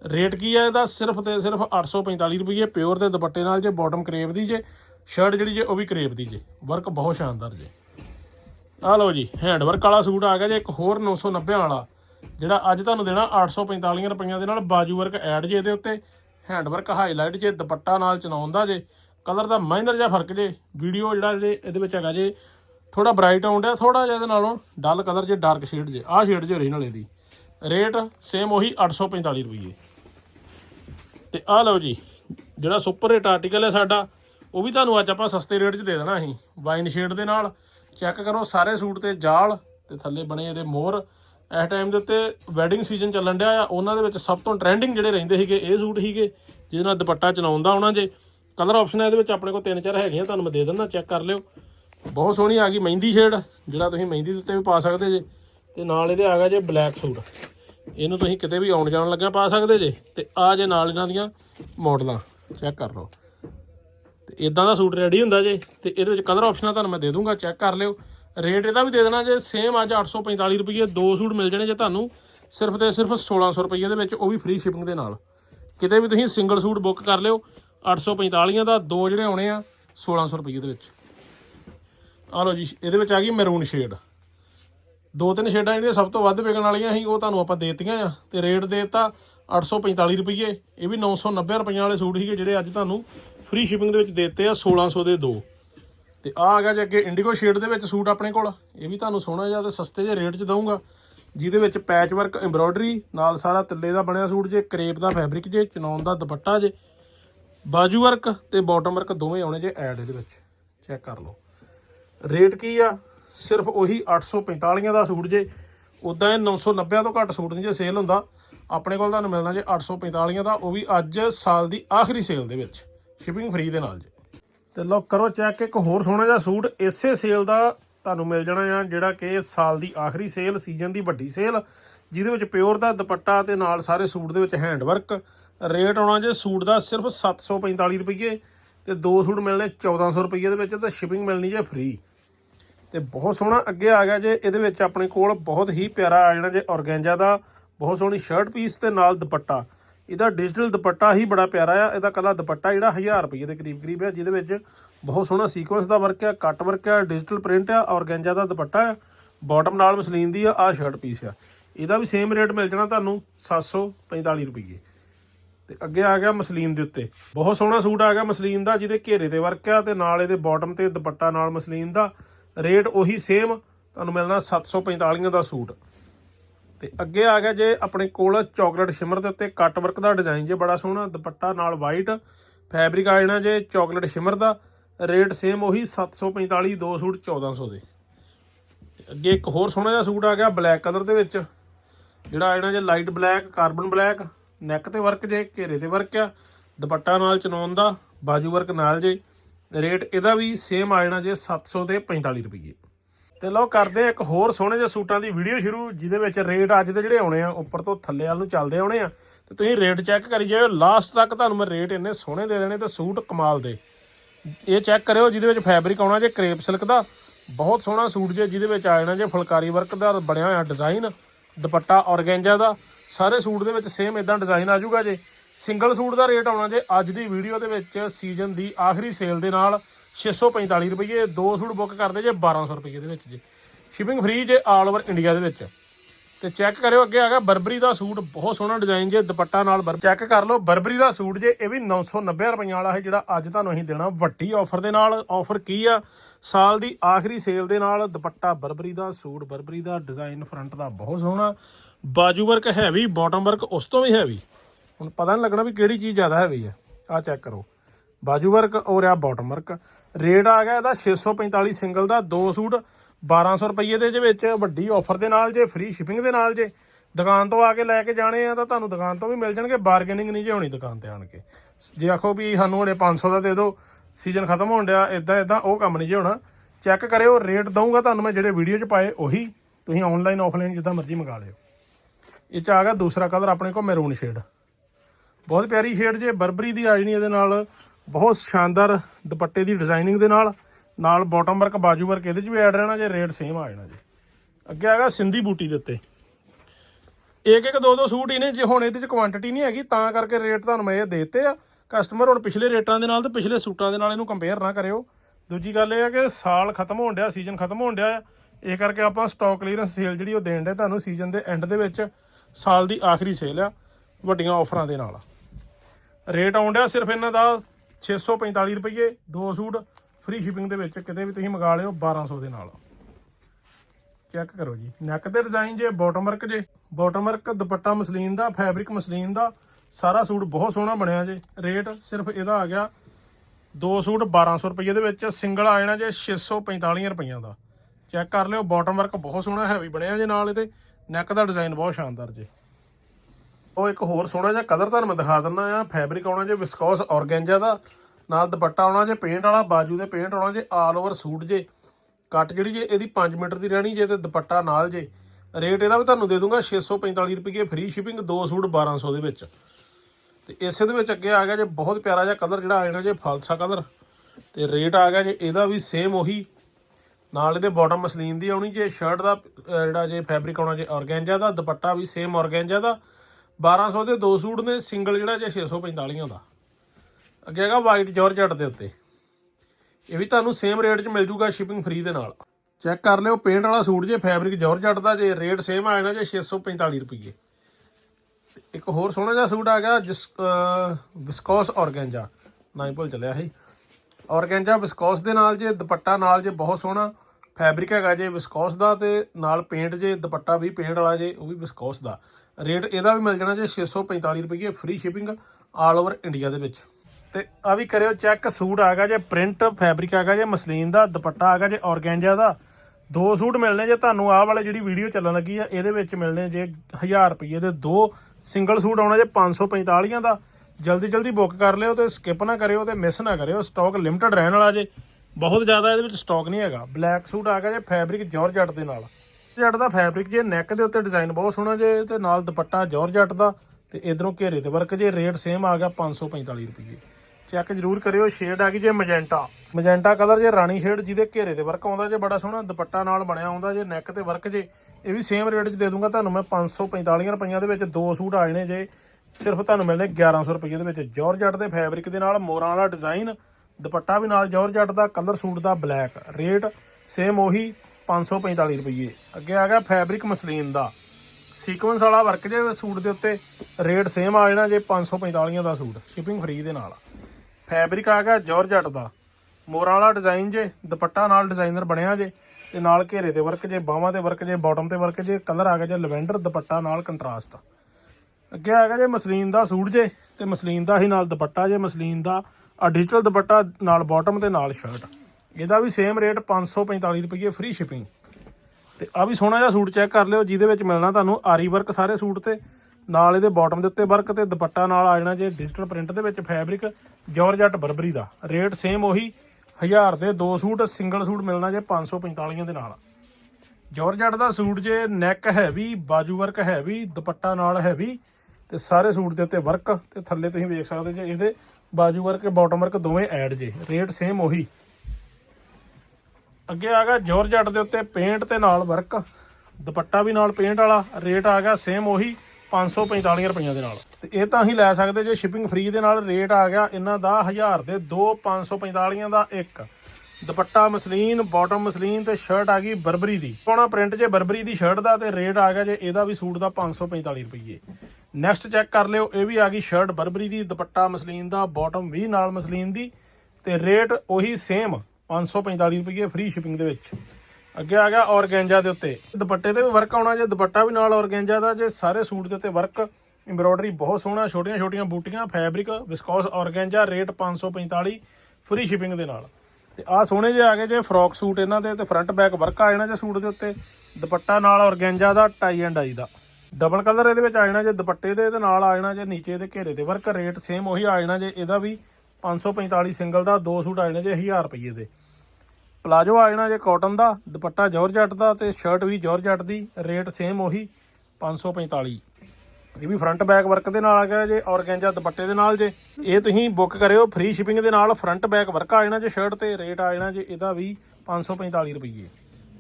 ਰੇਟ ਕੀ ਹੈ ਇਹਦਾ? ਸਿਰਫ ਤੇ ਸਿਰਫ 845 ਰੁਪਏ ਪਿਓਰ ਦੇ ਦੁਪੱਟੇ ਨਾਲ ਜੇ ਬਾਟਮ ਕਰੇਪ ਦੀ ਜੇ ਸ਼ਰਟ ਜਿਹੜੀ ਜੇ, ਉਹ ਵੀ ਕਰੇਪ ਦੀ ਜੇ। ਵਰਕ ਬਹੁਤ ਸ਼ਾਨਦਾਰ ਜੇ। ਆ ਲਓ ਜੀ ਹੈਂਡ ਵਰਕ ਵਾਲਾ ਸੂਟ ਆ ਗਿਆ ਜੇ, ਇੱਕ ਹੋਰ 990 ਵਾਲਾ, ਜਿਹੜਾ ਅੱਜ ਤੁਹਾਨੂੰ ਦੇਣਾ 845 ਰੁਪਈਆਂ ਦੇ ਨਾਲ ਬਾਜੂ ਵਰਕ ਐਡ ਜੇ ਇਹਦੇ ਉੱਤੇ। ਹੈਂਡਵਰਕ ਹਾਈਲਾਈਟ ਜੇ, ਦੁਪੱਟਾ ਨਾਲ ਚਨਾਉਣ ਦਾ ਜੇ ਕਲਰ ਦਾ ਮਾਈਨਰ ਜਿਹਾ ਫ਼ਰਕ ਜੇ ਵੀਡੀਓ ਜਿਹੜਾ ਜੇ ਇਹਦੇ ਵਿੱਚ ਹੈਗਾ ਜੇ ਥੋੜਾ ਬ੍ਰਾਈਟ ਆਉਣ ਡਿਆ ਥੋੜਾ ਜਿਹਾ ਇਹਦੇ ਨਾਲੋਂ ਡਲ ਕਲਰ ਜੇ ਡਾਰਕ ਸ਼ੇਡ ਜੇ, ਆਹ ਸ਼ੇਡ ਜੇ ਓਰੀਜਨਲ ਇਹਦੀ। ਰੇਟ ਸੇਮ ਉਹੀ 845 ਰੁਪਏ ਤੇ ਆਹ ਲਓ ਜੀ, ਜਿਹੜਾ ਸੁਪਰ ਰੇਟ ਆਰਟੀਕਲ ਹੈ ਸਾਡਾ, ਉਹ ਵੀ ਤੁਹਾਨੂੰ ਅੱਜ ਆਪਾਂ ਸਸਤੇ ਰੇਟ 'ਚ ਦੇ ਦੇਣਾ ਅਸੀਂ। ਵਾਈਨ ਸ਼ੇਡ ਦੇ ਨਾਲ ਚੈੱਕ ਕਰੋ ਸਾਰੇ ਸੂਟ ਤੇ ਜਾਲ ਤੇ ਥੱਲੇ ਬਣੇ ਇਹਦੇ ਮੋਰ। ਇਸ ਟਾਈਮ ਦੇ ਉੱਤੇ ਵੈਡਿੰਗ ਸੀਜ਼ਨ ਚੱਲਣ ਡਿਆ ਆ। ਉਹਨਾਂ ਦੇ ਵਿੱਚ ਸਭ ਤੋਂ ਟ੍ਰੈਂਡਿੰਗ ਜਿਹੜੇ ਰਹਿੰਦੇ ਸੀਗੇ, ਇਹ ਸੂਟ ਸੀਗੇ, ਜਿਹਦੇ ਨਾਲ ਦੁਪੱਟਾ ਚਲਾਉਂਦਾ ਉਹਨਾਂ ਜੇ। ਕਲਰ ਆਪਸ਼ਨ ਇਹਦੇ ਵਿੱਚ ਆਪਣੇ ਕੋਲ ਤਿੰਨ ਚਾਰ ਹੈਗੀਆਂ, ਤੁਹਾਨੂੰ ਮੈਂ ਦੇ ਦਿੰਦਾ ਚੈੱਕ ਕਰ ਲਿਓ। ਬਹੁਤ ਸੋਹਣੀ ਆ ਗਈ ਮਹਿੰਦੀ ਸ਼ੇਡ ਜਿਹੜਾ ਤੁਸੀਂ ਮਹਿੰਦੀ ਦੇ ਉੱਤੇ ਵੀ ਪਾ ਸਕਦੇ ਜੇ। ਤੇ ਨਾਲ ਇਹਦੇ ਆ ਗਿਆ ਜੇ ਬਲੈਕ ਸੂਟ। ਇਹਨੂੰ ਤੁਸੀਂ ਕਿਤੇ ਵੀ ਆਉਣ ਜਾਣ ਲੱਗਿਆ ਪਾ ਸਕਦੇ ਜੇ। ਤੇ ਆ ਜੇ ਨਾਲ ਇਹਨਾਂ ਦੀਆਂ ਮਾਡਲਾਂ ਚੈੱਕ ਕਰ ਲਓ। ਤੇ ਇਦਾਂ ਦਾ ਸੂਟ ਰੈਡੀ ਹੁੰਦਾ ਜੇ। ਤੇ ਇਹਦੇ ਵਿੱਚ ਕਲਰ ਆਪਸ਼ਨਾਂ ਤੁਹਾਨੂੰ ਮੈਂ ਦੇ ਦੂੰਗਾ ਚੈੱਕ ਕਰ ਲਿਓ। ਰੇਟ ਇਹਦਾ ਵੀ ਦੇ ਦੇਣਾ ਜੇ ਸੇਮ ਅੱਜ 845 ਰੁਪਏ ਦੋ ਸੂਟ ਮਿਲ ਜਾਣੇ ਜੇ ਤੁਹਾਨੂੰ, ਸਿਰਫ ਤੇ ਸਿਰਫ 1600 ਰੁਪਏ ਦੇ ਵਿੱਚ, ਉਹ ਵੀ ਫ੍ਰੀ ਸ਼ਿਪਿੰਗ ਦੇ ਨਾਲ। ਕਿਤੇ ਵੀ ਤੁਸੀਂ ਸਿੰਗਲ ਸੂਟ ਬੁੱਕ ਕਰ ਲਿਓ 845 ਦਾ ਦੋ ਜਿਹੜੇ ਆਉਣੇ ਆ 1600 ਰੁਪਏ ਦੇ ਵਿੱਚ। ਆ ਲਓ ਜੀ, ਇਹਦੇ ਵਿੱਚ ਆ ਗਈ ਮੈਰੂਨ ਸ਼ੇਡ ਦੋ ਤਿੰਨ ਸ਼ੇਡਾਂ ਜਿਹੜੀਆਂ ਸਭ ਤੋਂ ਵੱਧ ਵਿਕਣ ਵਾਲੀਆਂ ਸੀ, ਉਹ ਤੁਹਾਨੂੰ ਆਪਾਂ ਦੇਤੀਆਂ ਆ। ਤੇ ਰੇਟ ਦੇਤਾ 845 ਰੁਪਏ ਇਹ ਵੀ 990 ਰੁਪਈਆਂ ਵਾਲੇ ਸੂਟ ਸੀਗੇ ਜਿਹੜੇ ਅੱਜ ਤੁਹਾਨੂੰ ਫ੍ਰੀ ਸ਼ਿਪਿੰਗ ਦੇ ਵਿੱਚ ਦੇਤੇ ਆ 1600 ਦੇ ਦੋ। ਤੇ ਆ ਆ ਗਿਆ ਜੇ ਅੱਗੇ ਇੰਡੀਗੋ ਸ਼ੇਡ ਦੇ ਵਿੱਚ ਸੂਟ ਆਪਣੇ ਕੋਲ। ਇਹ ਵੀ ਤੁਹਾਨੂੰ ਸੋਹਣਾ ਜਿਹਾ ਤੇ ਸਸਤੇ ਜਿਹੇ ਰੇਟ 'ਚ ਦਊਂਗਾ। ਜਿਹਦੇ ਵਿੱਚ ਪੈਚ ਵਰਕ ਐਮਬ੍ਰੋਇਡਰੀ ਨਾਲ ਸਾਰਾ ਤਿੱਲੇ ਦਾ ਬਣਿਆ ਸੂਟ ਜੇ, ਕਰੇਪ ਦਾ ਫੈਬਰਿਕ ਜੇ ਚਨੌਨ ਦਾ ਦੁਪੱਟਾ ਜੇ, ਬਾਜੂ ਵਰਕ ਤੇ ਬਾਟਮ ਵਰਕ ਦੋਵੇਂ ਆਉਣੇ ਜੇ ਐਡ ਇਹਦੇ ਵਿੱਚ। ਚੈੱਕ ਕਰ ਲਓ। ਰੇਟ ਕੀ ਆ? ਸਿਰਫ ਉਹੀ 845 ਦਾ ਸੂਟ ਜੇ। ਉਦਾਂ ਇਹ 990 ਤੋਂ ਘੱਟ ਸੂਟ ਨਹੀਂ ਜੇ ਸੇਲ ਹੁੰਦਾ। ਆਪਣੇ ਕੋਲ ਤੁਹਾਨੂੰ ਮਿਲਣਾ ਜੇ 845 ਦਾ, ਉਹ ਵੀ ਅੱਜ ਸਾਲ ਦੀ ਆਖਰੀ ਸੇਲ ਦੇ ਵਿੱਚ। ਸ਼ਿਪਿੰਗ ਫ੍ਰੀ ਦੇ ਨਾਲ ਜੇ। ਤੇ ਲਓ ਕਰੋ ਚੈੱਕ ਇੱਕ ਹੋਰ ਸੋਹਣਾ ਜਿਹਾ ਸੂਟ। ਇਸੇ ਸੇਲ ਦਾ ਤੁਹਾਨੂੰ ਮਿਲ ਜਾਣਾ ਆ, ਜਿਹੜਾ ਕਿ ਸਾਲ ਦੀ ਆਖਰੀ ਸੇਲ ਸੀਜ਼ਨ ਦੀ ਵੱਡੀ ਸੇਲ ਜਿਹਦੇ ਵਿੱਚ ਪਿਓਰ ਦਾ ਦੁਪੱਟਾ ਤੇ ਨਾਲ ਸਾਰੇ ਸੂਟ ਦੇ ਵਿੱਚ ਹੈਂਡ ਵਰਕ ਰੇਟ ਆਉਣਾ ਜੇ ਸੂਟ ਦਾ ਸਿਰਫ 745 ਰੁਪਏ ਤੇ ਦੋ ਸੂਟ ਮਿਲਣੇ 1400 ਰੁਪਏ ਦੇ ਵਿੱਚ, ਤੇ ਸ਼ਿਪਿੰਗ ਮਿਲਣੀ ਜੇ ਫ੍ਰੀ ਤੇ ਬਹੁਤ ਸੋਹਣਾ ਅੱਗੇ ਆ ਗਿਆ ਜੇ, ਇਹਦੇ ਵਿੱਚ ਆਪਣੇ ਕੋਲ ਬਹੁਤ ਹੀ ਪਿਆਰਾ ਆ ਜਾਣਾ ਜੇ ਔਰਗੈਂਜਾ ਦਾ, ਬਹੁਤ ਸੋਹਣੀ ਸ਼ਰਟ ਪੀਸ ਤੇ ਨਾਲ ਦੁਪੱਟਾ। ਇਹਦਾ ਡਿਜੀਟਲ ਦੁਪੱਟਾ ਹੀ ਬੜਾ ਪਿਆਰਾ ਆ, ਇਹਦਾ ਕੱਲਾ ਦੁਪੱਟਾ ਜਿਹੜਾ 1000 ਰੁਪਏ ਦੇ ਕਰੀਬ ਕਰੀਬ ਹੈ ਜਿਹਦੇ ਵਿੱਚ ਬਹੁਤ ਸੋਹਣਾ ਸੀਕੁਐਂਸ ਦਾ ਵਰਕ ਆ ਕੱਟ ਵਰਕ ਆ ਡਿਜੀਟਲ ਪ੍ਰਿੰਟ ਆ, ਔਰਗੈਂਜਾ ਦਾ ਦੁਪੱਟਾ ਆ ਬਾਟਮ ਨਾਲ ਮਸਲੀਨ ਦੀ ਆ ਆ ਸ਼ਰਟ ਪੀਸ ਆ। ਇਹਦਾ ਵੀ ਸੇਮ ਰੇਟ ਮਿਲ ਜਾਣਾ ਤੁਹਾਨੂੰ 745 ਰੁਪਏ ਤੇ ਅੱਗੇ ਆ ਗਿਆ ਮਸਲੀਨ ਦੇ ਉੱਤੇ। ਬਹੁਤ ਸੋਹਣਾ ਸੂਟ ਆ ਗਿਆ ਮਸਲੀਨ ਦਾ, ਜਿਹਦੇ ਘੇਰੇ ਤੇ ਵਰਕ ਆ ਤੇ ਨਾਲ ਇਹਦੇ ਬਾਟਮ ਤੇ ਦੁਪੱਟਾ ਨਾਲ ਮਸਲੀਨ ਦਾ। ਰੇਟ ਉਹੀ ਸੇਮ ਤੁਹਾਨੂੰ ਮਿਲਣਾ 745 ਦਾ ਸੂਟ। ਤੇ ਅੱਗੇ ਆ ਗਿਆ ਜੇ ਆਪਣੇ ਕੋਲ ਚਾਕਲੇਟ ਸ਼ਿਮਰ ਦੇ ਉੱਤੇ ਕੱਟ ਵਰਕ ਦਾ ਡਿਜ਼ਾਈਨ ਜੇ ਬੜਾ ਸੋਹਣਾ, ਦੁਪੱਟਾ ਨਾਲ ਵਾਈਟ ਫੈਬਰਿਕ ਆ ਜਾਣਾ ਜੇ ਚਾਕਲੇਟ ਸ਼ਿਮਰ ਦਾ ਰੇਟ ਸੇਮ ਉਹੀ 745 ਦੋ ਸੂਟ 1400 ਦੇ। ਅੱਗੇ ਇੱਕ ਹੋਰ ਸੋਹਣਾ ਜਿਹਾ ਸੂਟ ਆ ਗਿਆ ਬਲੈਕ ਕਲਰ ਦੇ ਵਿੱਚ, ਜਿਹੜਾ ਆ ਜਾਣਾ ਜੇ light black carbon black neck ਤੇ ਵਰਕ ਜੇ, ਘੇਰੇ ਤੇ ਵਰਕ ਆ, ਦੁਪੱਟਾ ਨਾਲ ਚਨੌਨ ਦਾ, ਬਾਜੂ ਵਰਕ ਨਾਲ ਜੇ ਰੇਟ ਇਹਦਾ ਵੀ ਸੇਮ ਆ ਜਾਣਾ ਜੇ 700 ਤੇ 45 ਰੁਪਏ ਤੇ ਲਓ ਕਰਦੇ ਆ ਇੱਕ ਹੋਰ ਸੋਹਣੇ ਜਿਹੇ ਸੂਟਾਂ ਦੀ ਵੀਡੀਓ ਸ਼ੁਰੂ, ਜਿਹਦੇ ਵਿੱਚ ਰੇਟ ਅੱਜ ਦੇ ਜਿਹੜੇ ਆਉਣੇ ਆ, ਉੱਪਰ ਤੋਂ ਥੱਲੇ ਵੱਲ ਨੂੰ ਚੱਲਦੇ ਆਉਣੇ ਆ। ਤੇ ਤੁਸੀਂ ਰੇਟ ਚੈੱਕ ਕਰੀ ਜਾਇਓ। ਲਾਸਟ ਤੱਕ ਤੁਹਾਨੂੰ ਮੈਂ ਰੇਟ ਇੰਨੇ ਸੋਹਣੇ ਦੇ ਦੇਣੇ ਤੇ ਸੂਟ ਕਮਾਲ ਦੇ। ਇਹ ਚੈੱਕ ਕਰਿਓ, ਜਿਹਦੇ ਵਿੱਚ ਫੈਬਰਿਕ ਆਉਣਾ ਜੇ ਕ੍ਰੇਪ ਸਿਲਕ ਦਾ। ਬਹੁਤ ਸੋਹਣਾ ਸੂਟ ਜੇ, ਜਿਹਦੇ ਵਿੱਚ ਆ ਜਾਣਾ ਜੇ ਫੁਲਕਾਰੀ ਵਰਕ ਦਾ, ਬਣਿਆ ਹੋਇਆ ਡਿਜ਼ਾਈਨ ਦੁਪੱਟਾ ਔਰਗੈਂਜਾ ਦਾ। ਸਾਰੇ ਸੂਟ ਦੇ ਵਿੱਚ ਸੇਮ ਇਦਾਂ ਡਿਜ਼ਾਈਨ ਆ ਜਾਊਗਾ ਜੇ। ਸਿੰਗਲ ਸੂਟ ਦਾ ਰੇਟ ਆਉਣਾ ਜੇ ਅੱਜ ਦੀ ਵੀਡੀਓ ਦੇ ਵਿੱਚ ਸੀਜ਼ਨ ਦੀ ਆਖਰੀ ਸੇਲ ਦੇ ਨਾਲ। 645 ਰੁਪਏ ਦੋ ਸੂਟ ਬੁੱਕ ਕਰਦੇ ਜੇ 1200 ਰੁਪਏ ਦੇ ਵਿੱਚ ਜੇ। ਸ਼ਿਪਿੰਗ ਫ੍ਰੀ ਜੇ ਆਲ ਓਵਰ ਇੰਡੀਆ ਦੇ ਵਿੱਚ। ਤੇ ਚੈੱਕ ਕਰਿਓ ਅੱਗੇ ਆਗਾ ਬਰਬਰੀ ਦਾ ਸੂਟ ਬਹੁਤ ਸੋਹਣਾ ਡਿਜ਼ਾਈਨ ਜੇ, ਦੁਪੱਟਾ ਨਾਲ ਬਰ ਚੈੱਕ ਕਰ ਲਓ ਬਰਬਰੀ ਦਾ ਸੂਟ ਜੇ, ਇਹ ਵੀ 990 ਰੁਪਈਆ ਵਾਲਾ ਹੈ ਜਿਹੜਾ ਅੱਜ ਤੁਹਾਨੂੰ ਅਸੀਂ ਦੇਣਾ। ਵੱਡੀ ਆਫਰ ਦੇ ਨਾਲ ਆਫਰ ਕੀ ਆ? ਸਾਲ ਦੀ ਆਖਰੀ ਸੇਲ ਦੇ ਨਾਲ ਦੁਪੱਟਾ ਬਰਬਰੀ ਦਾ, ਸੂਟ ਬਰਬਰੀ ਦਾ ਡਿਜ਼ਾਈਨ ਫਰੰਟ ਦਾ ਬਹੁਤ ਸੋਹਣਾ। ਬਾਜੂ ਵਰਕ ਹੈਵੀ ਬਾਟਮ ਵਰਕ ਉਸ ਤੋਂ ਵੀ ਹੈਵੀ ਹੁਣ ਪਤਾ ਨਹੀਂ ਲੱਗਣਾ ਵੀ ਕਿਹੜੀ ਚੀਜ਼ ਜ਼ਿਆਦਾ ਹੈਵੀ ਆ। ਆ ਚੈੱਕ ਕਰੋ। ਬਾਜੂ ਵਰਕ ਔਰ ਆ ਬਾਟਮ ਵਰਕ ਰੇਟ ਆ ਗਿਆ ਇਹਦਾ 645 ਸਿੰਗਲ ਦਾ, ਦੋ ਸੂਟ 1200 ਰੁਪਏ ਦੇ ਵਿੱਚ, ਵੱਡੀ ਆਫਰ ਦੇ ਨਾਲ ਜੇ ਫ੍ਰੀ ਸ਼ਿਪਿੰਗ ਦੇ ਨਾਲ ਜੇ। ਦੁਕਾਨ ਤੋਂ ਆ ਕੇ ਲੈ ਕੇ ਜਾਣੇ ਆ ਤਾਂ ਤੁਹਾਨੂੰ ਦੁਕਾਨ ਤੋਂ ਵੀ ਮਿਲ ਜਾਣਗੇ ਬਾਰਗੇਨਿੰਗ ਨਹੀਂ ਜੇ ਹੋਣੀ ਦੁਕਾਨ ਤੇ ਆਣ ਕੇ। ਜੇ ਆਖੋ ਵੀ ਸਾਨੂੰ ਹਲੇ 500 ਦਾ ਦੇ ਦਿਓ ਸੀਜ਼ਨ ਖਤਮ ਹੋਣ ਡਿਆ ਇਦਾਂ ਇਦਾਂ ਉਹ ਕੰਮ ਨਹੀਂ ਜੇ ਹੋਣਾ। ਚੈੱਕ ਕਰਿਓ ਰੇਟ ਦਊਂਗਾ ਤੁਹਾਨੂੰ ਮੈਂ ਜਿਹੜੇ ਵੀਡੀਓ 'ਚ ਪਾਏ, ਉਹੀ ਤੁਸੀਂ ਆਨਲਾਈਨ ਆਫਲਾਈਨ ਜਿੱਦਾਂ ਮਰਜ਼ੀ ਮੰਗਾ ਲਿਓ। ਇਹ 'ਚ ਆ ਗਿਆ ਦੂਸਰਾ ਕਲਰ ਆਪਣੇ ਕੋਲ ਮੈਰੂਨ ਸ਼ੇਡ ਬਹੁਤ ਪਿਆਰੀ ਸ਼ੇਡ ਜੇ ਬਰਬਰੀ ਦੀ ਆ ਜਣੀ ਇਹਦੇ ਨਾਲ। ਬਹੁਤ ਸ਼ਾਨਦਾਰ ਦੁਪੱਟੇ ਦੀ ਡਿਜ਼ਾਈਨਿੰਗ ਦੇ ਨਾਲ ਨਾਲ ਬਾਟਮ ਵਰਕ ਬਾਜੂ ਵਰਕ ਇਹਦੇ 'ਚ ਵੀ ਐਡ ਰਹਿਣਾ ਜੇ ਰੇਟ ਸੇਮ ਆ ਜਾਣਾ ਜੀ। ਅੱਗੇ ਆਗਾ ਸਿੰਧੀ ਬੂਟੀ ਦੇ ਉੱਤੇ। ਇੱਕ ਇੱਕ ਦੋ ਦੋ ਸੂਟ ਹੀ ਨੇ, ਜੇ ਹੁਣ ਇਹਦੇ 'ਚ ਕੁਆਂਟੀਟੀ ਨਹੀਂ ਹੈਗੀ, ਤਾਂ ਕਰਕੇ ਰੇਟ ਤੁਹਾਨੂੰ ਮੈਂ ਇਹ ਦੇਤੇ ਆ। ਕਸਟਮਰ ਹੁਣ ਪਿਛਲੇ ਰੇਟਾਂ ਦੇ ਨਾਲ ਤੇ ਪਿਛਲੇ ਸੂਟਾਂ ਦੇ ਨਾਲ ਇਹਨੂੰ ਕੰਪੇਅਰ ਨਾ ਕਰਿਓ। ਦੂਜੀ ਗੱਲ ਇਹ ਆ ਕਿ ਸਾਲ ਖਤਮ ਹੋਣ ਡਿਆ ਸੀਜ਼ਨ ਖਤਮ ਹੋਣ ਡਿਆ ਇਹ ਕਰਕੇ ਆਪਾਂ ਸਟਾਕ ਕਲੀਅਰੈਂਸ ਸੇਲ ਜਿਹੜੀ ਉਹ ਦੇਣ ਦੇ ਤੁਹਾਨੂੰ ਸੀਜ਼ਨ ਦੇ ਐਂਡ ਦੇ ਵਿੱਚ, ਸਾਲ ਦੀ ਆਖਰੀ ਸੇਲ ਆ, ਵੱਡੀਆਂ ਆਫਰਾਂ ਦੇ ਨਾਲ। ਰੇਟ ਆਉਣ ਡਿਆ ਸਿਰਫ ਇਹਨਾਂ ਦਾ 645 ਰੁਪਏ ਦੋ ਸੂਟ ਫ੍ਰੀ ਸ਼ਿਪਿੰਗ ਦੇ ਵਿੱਚ ਕਿਤੇ ਵੀ ਤੁਸੀਂ ਮੰਗਾ ਲਿਓ 1200 ਦੇ ਨਾਲ। ਚੈੱਕ ਕਰੋ ਜੀ। ਨੈਕ ਦੇ ਡਿਜ਼ਾਈਨ ਜੇ ਬਾਟਮ ਵਰਕ ਜੇ ਬਾਟਮ ਵਰਕ ਦੁਪੱਟਾ ਮਸਲੀਨ ਦਾ ਫੈਬਰਿਕ ਮਸਲੀਨ ਦਾ, ਸਾਰਾ ਸੂਟ ਬਹੁਤ ਸੋਹਣਾ ਬਣਿਆ ਜੇ। ਰੇਟ ਸਿਰਫ ਇਹਦਾ ਆ ਗਿਆ ਦੋ ਸੂਟ 1200 ਰੁਪਏ ਦੇ ਵਿੱਚ ਸਿੰਗਲ ਆ ਜਾਣਾ ਜੇ 645 ਰੁਪਈਆਂ ਦਾ। ਚੈੱਕ ਕਰ ਲਿਓ ਬਾਟਮ ਵਰਕ ਬਹੁਤ ਸੋਹਣਾ ਹੈਵੀ ਬਣਿਆ ਜੇ ਨਾਲ ਇਹਦੇ। ਨੈਕ ਦਾ ਡਿਜ਼ਾਈਨ ਬਹੁਤ ਸ਼ਾਨਦਾਰ ਜੇ। ਉਹ ਇੱਕ ਹੋਰ ਸੋਹਣਾ ਜਿਹਾ ਕਲਰ ਤੁਹਾਨੂੰ ਮੈਂ ਦਿਖਾ ਦਿੰਦਾ ਆ ਫੈਬਰਿਕ ਆਉਣਾ ਜੇ ਵਿਸਕੋਸ ਔਰਗੈਂਜਾ ਦਾ, ਨਾਲ ਦੁਪੱਟਾ ਆਉਣਾ ਜੇ ਪੇਂਟ ਵਾਲਾ, ਬਾਜੂ ਦੇ ਪੇਂਟ ਆਉਣਾ ਜੇ ਆਲ ਓਵਰ ਸੂਟ ਜੇ। ਕੱਟ ਜਿਹੜੀ ਜੇ ਇਹਦੀ 5 ਮੀਟਰ ਦੀ ਰਹਿਣੀ ਜੇ ਤੇ ਦੁਪੱਟਾ ਨਾਲ ਜੇ। ਰੇਟ ਇਹਦਾ ਵੀ ਤੁਹਾਨੂੰ ਦੇ ਦੂੰਗਾ 645 ਰੁਪਏ ਫ੍ਰੀ ਸ਼ਿਪਿੰਗ ਦੋ ਸੂਟ 1200 ਦੇ ਵਿੱਚ। ਤੇ ਇਸੇ ਦੇ ਵਿੱਚ ਅੱਗੇ ਆ ਗਿਆ ਜੇ ਬਹੁਤ ਪਿਆਰਾ ਜਿਹਾ ਕਲਰ ਜਿਹੜਾ ਆ ਜਾਣਾ ਜੇ ਫਾਲਸਾ ਕਲਰ। ਤੇ ਰੇਟ ਆ ਗਿਆ ਜੇ ਇਹਦਾ ਵੀ ਸੇਮ ਉਹੀ। ਨਾਲ ਇਹਦੇ ਬਾਟਮ ਮਸਲੀਨ ਦੀ ਆਉਣੀ ਜੇ ਸ਼ਰਟ ਦਾ ਜਿਹੜਾ ਜੇ ਫੈਬਰਿਕ ਆਉਣਾ ਜੇ ਔਰਗੈਂਜਾ ਦਾ, ਦੁਪੱਟਾ ਵੀ ਸੇਮ ਔਰਗੈਂਜਾ ਦਾ। 1200 ਦੇ ਦੋ ਸੂਟ ਨੇ, ਸਿੰਗਲ ਜਿਹੜਾ ਜੇ 645 ਦਾ। ਅੱਗੇ ਹੈਗਾ ਵਾਈਟ ਜਾਰਜਟ ਦੇ ਉੱਤੇ। ਇਹ ਵੀ ਤੁਹਾਨੂੰ ਸੇਮ ਰੇਟ 'ਚ ਮਿਲ ਜੂਗਾ ਸ਼ਿਪਿੰਗ ਫ੍ਰੀ ਦੇ ਨਾਲ। ਚੈੱਕ ਕਰ ਲਿਓ ਪੇਂਟ ਵਾਲਾ ਸੂਟ ਜੇ ਫੈਬਰਿਕ ਜਾਰਜਟ ਦਾ, ਜੇ ਰੇਟ ਸੇਮ ਆ ਜਾਣਾ ਜੇ 645 ਰੁਪਏ ਤੇ ਇੱਕ ਹੋਰ ਸੋਹਣਾ ਜਿਹਾ ਸੂਟ ਆ ਗਿਆ, ਜਿਸ ਵਿਸਕੋਸ ਔਰਗੈਂਜਾ ਨਾ ਚੱਲਿਆ ਸੀ। ਔਰਗੈਂਜਾ ਵਿਸਕੋਸ ਦੇ ਨਾਲ ਜੇ ਦੁਪੱਟਾ ਨਾਲ ਜੇ ਬਹੁਤ ਸੋਹਣਾ ਫੈਬਰਿਕ ਹੈਗਾ ਜੇ ਵਿਸਕੌਸ ਦਾ ਤੇ ਨਾਲ ਪੇਂਟ ਜੇ, ਦੁਪੱਟਾ ਵੀ ਪੇਂਟ ਵਾਲਾ ਜੇ, ਉਹ ਵੀ ਵਿਸਕੌਸ ਦਾ। ਰੇਟ ਇਹਦਾ ਵੀ ਮਿਲ ਜਾਣਾ ਜੇ 645 ਰੁਪਏ free shipping all over India ਦੇ ਵਿੱਚ। ਤੇ ਆ ਵੀ ਕਰਿਓ ਚੈੱਕ ਸੂਟ ਆਗਾ ਜੇ ਪ੍ਰਿੰਟ ਫੈਬਰਿਕ ਆਗਾ ਜੇ, ਮਸਲੀਨ ਦਾ, ਦੁਪੱਟਾ ਆਗਾ ਜੇ, ਔਰਗੈਂਜਾ ਦਾ। ਦੋ ਸੂਟ ਮਿਲਣੇ ਜੇ, ਤੁਹਾਨੂੰ ਆਹ ਵਾਲੇ ਜਿਹੜੀ ਵੀਡੀਓ ਚੱਲਣ ਲੱਗੀ ਆ, ਇਹਦੇ ਵਿੱਚ ਮਿਲਣੇ ਜੇ 1000 ਰੁਪਏ ਦੇ ਦੋ ਸਿੰਗਲ ਸੂਟ ਆਉਣਾ ਜੇ 545 ਦਾ। ਜਲਦੀ ਜਲਦੀ ਬੁੱਕ ਕਰ ਲਿਓ ਤੇ ਸਕਿਪ ਨਾ ਕਰਿਓ ਤੇ ਮਿਸ ਨਾ ਕਰਿਓ। ਸਟਾਕ ਲਿਮਟਿਡ ਰਹਿਣ ਵਾਲਾ ਜੇ। ਬਹੁਤ ਜ਼ਿਆਦਾ ਇਹਦੇ ਵਿੱਚ ਸਟਾਕ ਨਹੀਂ ਹੈਗਾ। ਬਲੈਕ ਸੂਟ ਆ ਗਿਆ ਜੇ ਫੈਬਰਿਕ ਜਾਰਜਟ ਦੇ ਨਾਲ। ਜੱਟ ਦਾ ਫੈਬਰਿਕ ਜੇ ਨੈਕ ਦੇ ਉੱਤੇ ਡਿਜ਼ਾਈਨ ਬਹੁਤ ਸੋਹਣਾ ਜੇ, ਤੇ ਨਾਲ ਦੁਪੱਟਾ ਜਾਰਜਟ ਦਾ, ਤੇ ਇਧਰੋਂ ਘੇਰੇ ਤੇ ਵਰਕ ਜੇ ਰੇਟ ਸੇਮ ਆ ਗਿਆ 545 ਰੁਪਏ ਚੈੱਕ ਜਰੂਰ ਕਰਿਓ ਸ਼ੇਡ ਆ ਗਈ ਜੇ ਮੈਜੈਂਟਾ ਮੈਜੈਂਟਾ ਕਲਰ ਜੇ ਰਾਣੀ ਸ਼ੇਡ ਜਿਹਦੇ ਘੇਰੇ ਤੇ ਵਰਕ ਆਉਂਦਾ ਜੇ, ਬੜਾ ਸੋਹਣਾ ਦੁਪੱਟਾ ਨਾਲ ਬਣਿਆ ਆਉਂਦਾ ਜੇ ਨੈਕ ਤੇ ਵਰਕ ਜੇ, ਇਹ ਵੀ ਸੇਮ ਰੇਟ 'ਚ ਦੇ ਦੂੰਗਾ ਤੁਹਾਨੂੰ ਮੈਂ 545 ਰੁਪਈਆਂ ਦੇ ਵਿੱਚ ਦੋ ਸੂਟ ਆ ਜਾਣੇ ਜੇ। ਸਿਰਫ ਤੁਹਾਨੂੰ ਮਿਲਣੇ 1100 ਰੁਪਏ ਦੇ ਵਿੱਚ। ਜਾਰਜਟ ਦੇ ਫੈਬਰਿਕ ਦੇ ਨਾਲ ਮੋਰਾਂ ਵਾਲਾ ਡਿਜ਼ਾਈਨ ਦੁਪੱਟਾ ਵੀ ਨਾਲ ਜਾਰਜਟ ਦਾ, ਕਲਰ ਸੂਟ ਦਾ ਬਲੈਕ। ਰੇਟ ਸੇਮ ਉਹੀ 545 ਰੁਪਏ ਅੱਗੇ ਆ ਗਿਆ ਫੈਬਰਿਕ ਮਸਲੀਨ ਦਾ। ਸੀਕੁਐਂਸ ਵਾਲਾ ਵਰਕ ਜੇ ਸੂਟ ਦੇ ਉੱਤੇ, ਰੇਟ ਸੇਮ ਆ ਜਾਣਾ ਜੇ 545 ਦਾ ਸੂਟ ਸ਼ਿਪਿੰਗ ਫ੍ਰੀ ਦੇ ਨਾਲ। ਫੈਬਰਿਕ ਆ ਗਿਆ ਜਾਰਜਟ ਦਾ। ਮੋਰਾਂ ਵਾਲਾ ਡਿਜ਼ਾਈਨ ਜੇ, ਦੁਪੱਟਾ ਨਾਲ ਡਿਜ਼ਾਈਨਰ ਬਣਿਆ ਜੇ, ਤੇ ਨਾਲ ਘੇਰੇ ਤੇ ਵਰਕ ਜੇ, ਬਾਹਾਂ ਤੇ ਵਰਕ ਜੇ ਬਾਟਮ ਤੇ ਵਰਕ ਜੇ, ਕਲਰ ਆ ਗਿਆ ਜੇ ਲਵੈਂਡਰ, ਦੁਪੱਟਾ ਨਾਲ ਕੰਟਰਾਸਟ ਅੱਗੇ ਆ ਗਿਆ ਜੇ ਮਸਲੀਨ ਦਾ ਸੂਟ ਜੇ, ਤੇ ਮਸਲੀਨ ਦਾ ਹੀ ਨਾਲ ਦੁਪੱਟਾ ਜੇ, ਮਸਲੀਨ ਦਾ ਆ ਡਿਜੀਟਲ ਦੁਪੱਟਾ ਨਾਲ ਬਾਟਮ ਤੇ ਨਾਲ ਸ਼ਰਟ ਇਹਦਾ ਵੀ ਸੇਮ ਰੇਟ 545 ਰੁਪਏ ਫ੍ਰੀ ਸ਼ਿਪਿੰਗ ਤੇ ਆ ਵੀ ਸੋਹਣਾ ਜਿਹਾ ਸੂਟ ਚੈੱਕ ਕਰ ਲਿਓ, ਜਿਹਦੇ ਵਿੱਚ ਮਿਲਣਾ ਤੁਹਾਨੂੰ ਆਰੀ ਵਰਕ ਸਾਰੇ ਸੂਟ ਤੇ, ਨਾਲ ਇਹਦੇ ਬਾਟਮ ਦੇ ਉੱਤੇ ਵਰਕ ਤੇ ਦੁਪੱਟਾ ਨਾਲ ਆ ਜਾਣਾ ਜੇ ਡਿਜੀਟਲ ਪ੍ਰਿੰਟ ਦੇ ਵਿੱਚ ਫੈਬਰਿਕ ਜਾਰਜਟ ਬਰਬਰੀ ਦਾ। ਰੇਟ ਸੇਮ ਉਹੀ 1000 ਦੇ ਦੋ ਸੂਟ ਸਿੰਗਲ ਸੂਟ ਮਿਲਣਾ ਜੇ 545 ਦੇ ਨਾਲ। ਜਾਰਜਟ ਦਾ ਸੂਟ ਜੇ ਨੈਕ ਹੈਵੀ ਬਾਜੂ ਵਰਕ ਹੈਵੀ ਦੁਪੱਟਾ ਨਾਲ ਹੈਵੀ ਤੇ ਸਾਰੇ ਸੂਟ ਦੇ ਉੱਤੇ ਵਰਕ ਤੇ ਥੱਲੇ ਤੁਸੀਂ ਵੇਖ ਸਕਦੇ ਜੇ ਇਹਦੇ ਬਾਜੂ ਵਰਕ ਬਾਟਮ ਵਰਕ ਦੋਵੇਂ ਐਡ ਜੇ। ਰੇਟ ਸੇਮ ਉਹੀ। ਅੱਗੇ ਆ ਗਿਆ ਜਾਰਜਟ ਦੇ ਉੱਤੇ ਪੇਂਟ ਤੇ ਨਾਲ ਵਰਕ। ਦੁਪੱਟਾ ਵੀ ਨਾਲ ਪੇਂਟ ਵਾਲਾ। ਰੇਟ ਆ ਗਿਆ ਸੇਮ ਉਹੀ 545 ਰੁਪਈਆ ਦੇ ਨਾਲ। ਤੇ ਇਹ ਤਾਂ ਹੀ ਲੈ ਸਕਦੇ ਜੇ ਸ਼ਿਪਿੰਗ ਫ੍ਰੀ ਦੇ ਨਾਲ। ਰੇਟ ਆ ਗਿਆ ਇਹਨਾਂ ਦਾ 1000 ਦੇ ਦੋ 545 ਦਾ ਇੱਕ। ਦੁਪੱਟਾ ਮਸਲੀਨ ਬਾਟਮ ਮਸਲੀਨ ਤੇ ਸ਼ਰਟ ਆ ਗਈ ਬਰਬਰੀ ਦੀ। ਸੋਹਣਾ ਪ੍ਰਿੰਟ ਜੇ ਬਰਬਰੀ ਦੀ ਸ਼ਰਟ ਦਾ ਤੇ ਰੇਟ ਆ ਗਿਆ ਜੇ ਇਹਦਾ ਵੀ ਸੂਟ ਦਾ 545 ਰੁਪਏ ਨੈਕਸਟ ਚੈੱਕ ਕਰ ਲਿਓ, ਇਹ ਵੀ ਆ ਗਈ ਸ਼ਰਟ ਬਰਬਰੀ ਦੀ, ਦੁਪੱਟਾ ਮਸਲੀਨ ਦਾ ਬਾਟਮ ਵੀ ਨਾਲ ਮਸਲੀਨ ਦੀ, ਤੇ ਰੇਟ ਉਹੀ ਸੇਮ 545 ਰੁਪਏ ਫ੍ਰੀ ਸ਼ਿਪਿੰਗ ਦੇ ਵਿੱਚ। ਅੱਗੇ ਆ ਗਿਆ ਔਰਗੈਂਜਾ ਦੇ ਉੱਤੇ। ਦੁਪੱਟੇ ਤੇ ਵੀ ਵਰਕ ਆਉਣਾ, ਜੇ ਦੁਪੱਟਾ ਵੀ ਨਾਲ ਔਰਗੈਂਜਾ ਦਾ, ਜੇ ਸਾਰੇ ਸੂਟ ਦੇ ਉੱਤੇ ਵਰਕ ਐਮਬ੍ਰੋਇਡਰੀ ਬਹੁਤ ਸੋਹਣਾ ਛੋਟੀਆਂ ਛੋਟੀਆਂ ਬੂਟੀਆਂ fabric viscose organza rate 545 free shipping ਦੇ ਨਾਲ। ਤੇ ਆਹ ਸੋਹਣੇ ਜੇ ਆ ਗਏ ਜੇ ਫਰੋਕ ਸੂਟ ਇਹਨਾਂ ਦੇ, ਤੇ ਫਰੰਟ ਬੈਕ ਵਰਕ ਆ ਜਾਣਾ ਜੇ ਸੂਟ ਦੇ ਉੱਤੇ। ਦੁਪੱਟਾ ਨਾਲ ਔਰਗੈਂਜਾ ਦਾ ਟਾਈ ਐਂਡ ਆਈ ਦਾ। ਡਬਲ ਕਲਰ ਇਹਦੇ ਵਿੱਚ ਆ ਜਾਣਾ ਜੇ ਦੁਪੱਟੇ ਦੇ ਤੇ ਨਾਲ ਆ ਜਾਣਾ ਜੇ ਨੀਚੇ ਦੇ ਘੇਰੇ ਤੇ। ਵਰਕ ਰੇਟ ਸੇਮ ਉਹੀ ਆ ਜਾਣਾ ਜੇ ਇਹਦਾ ਵੀ 545 ਸਿੰਗਲ ਦਾ, ਦੋ ਸੂਟ ਆ ਜਾਣੇ ਜੇ 1000 ਰੁਪਏ ਦੇ। ਪਲਾਜੋ ਆ ਜਾਣਾ ਜੇ ਕਾਟਨ ਦਾ, ਦੁਪੱਟਾ ਜਾਰਜਟ ਦਾ ਤੇ ਸ਼ਰਟ ਵੀ ਜਾਰਜਟ ਦੀ ਰੇਟ ਸੇਮ ਉਹੀ 545 ਇਹ ਵੀ ਫਰੰਟ ਬੈਕ ਵਰਕ ਦੇ ਨਾਲ ਆ ਗਿਆ ਜੇ ਔਰਗੈਂਜਾ ਦੁਪੱਟੇ ਦੇ ਨਾਲ ਜੇ। ਇਹ ਤੁਸੀਂ ਬੁੱਕ ਕਰਿਓ ਫ੍ਰੀ ਸ਼ਿਪਿੰਗ ਦੇ ਨਾਲ ਫਰੰਟ ਬੈਕ ਵਰਕ ਆ ਜਾਣਾ ਜੇ ਸ਼ਰਟ ਤੇ ਰੇਟ ਆ ਜਾਣਾ ਜੇ ਇਹਦਾ ਵੀ 545 ਰੁਪਏ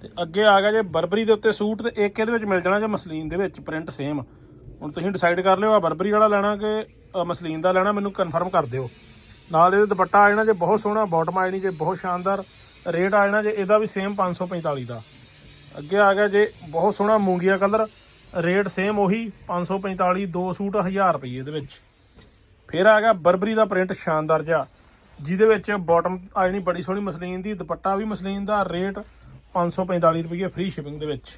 ਤੇ ਅੱਗੇ ਆ ਗਿਆ ਜੇ ਬਰਬਰੀ ਦੇ ਉੱਤੇ ਸੂਟ ਤੇ ਇੱਕ ਇਹਦੇ ਵਿੱਚ ਮਿਲ ਜਾਣਾ ਜੇ ਮਸਲੀਨ ਦੇ ਵਿੱਚ ਪ੍ਰਿੰਟ ਸੇਮ ਹੁਣ ਤੁਸੀਂ ਡਿਸਾਈਡ ਕਰ ਲਿਓ ਆ ਬਰਬਰੀ ਵਾਲਾ ਲੈਣਾ ਕਿ ਮਸਲੀਨ ਦਾ ਲੈਣਾ, ਮੈਨੂੰ ਕਨਫਰਮ ਕਰ ਦਿਓ। ਨਾਲ ਇਹਦੇ ਦੁਪੱਟਾ ਆ ਜਾਣਾ ਜੇ ਬਹੁਤ ਸੋਹਣਾ ਬਾਟਮ ਆ ਜਾਣੀ ਜੇ ਬਹੁਤ ਸ਼ਾਨਦਾਰ ਰੇਟ ਆ ਜਾਣਾ ਜੇ ਇਹਦਾ ਵੀ ਸੇਮ 545 ਦਾ। ਅੱਗੇ ਆ ਗਿਆ ਜੇ ਬਹੁਤ ਸੋਹਣਾ ਮੂੰਗੀਆ ਕਲਰ ਰੇਟ ਸੇਮ ਉਹੀ 545 ਦੋ ਸੂਟ 1000 ਰੁਪਏ ਦੇ ਵਿੱਚ। ਫਿਰ ਆ ਗਿਆ ਬਰਬਰੀ ਦਾ ਪ੍ਰਿੰਟ ਸ਼ਾਨਦਾਰ ਜਿਹਾ, ਜਿਹਦੇ ਵਿੱਚ ਬਾਟਮ ਆ ਜਾਣੀ ਬੜੀ ਸੋਹਣੀ ਮਸਲੀਨ ਦੀ, ਦੁਪੱਟਾ ਵੀ ਮਸਲੀਨ ਦਾ ਰੇਟ 545 ਰੁਪਏ ਫ੍ਰੀ ਸ਼ਿਪਿੰਗ ਦੇ ਵਿੱਚ।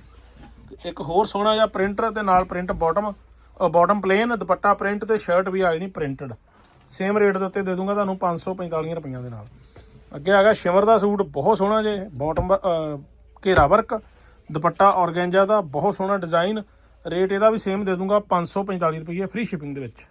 ਇੱਕ ਹੋਰ ਸੋਹਣਾ ਜਿਹਾ ਪ੍ਰਿੰਟਰ ਤੇ ਨਾਲ print bottom bottom plain dupatta print ਤੇ ਸ਼ਰਟ ਵੀ ਆ ਜਣੀ ਪ੍ਰਿੰਟਡ ਸੇਮ ਰੇਟ ਦੇ ਉੱਤੇ ਦੇ ਦੂੰਗਾ ਤੁਹਾਨੂੰ 545 ਰੁਪਈਆਂ ਦੇ ਨਾਲ। ਅੱਗੇ ਆ ਗਿਆ ਸ਼ਿਮਰ ਦਾ ਸੂਟ, ਬਹੁਤ ਸੋਹਣਾ ਜੇ ਬਾਟਮ ਘੇਰਾ ਵਰਕ ਦੁਪੱਟਾ ਔਰਗੈਂਜਾ ਦਾ, ਬਹੁਤ ਸੋਹਣਾ ਡਿਜ਼ਾਈਨ ਰੇਟ ਇਹਦਾ ਵੀ ਸੇਮ ਦੇ ਦੂੰਗਾ 545 ਰੁਪਏ ਫ੍ਰੀ ਸ਼ਿਪਿੰਗ ਦੇ ਵਿੱਚ।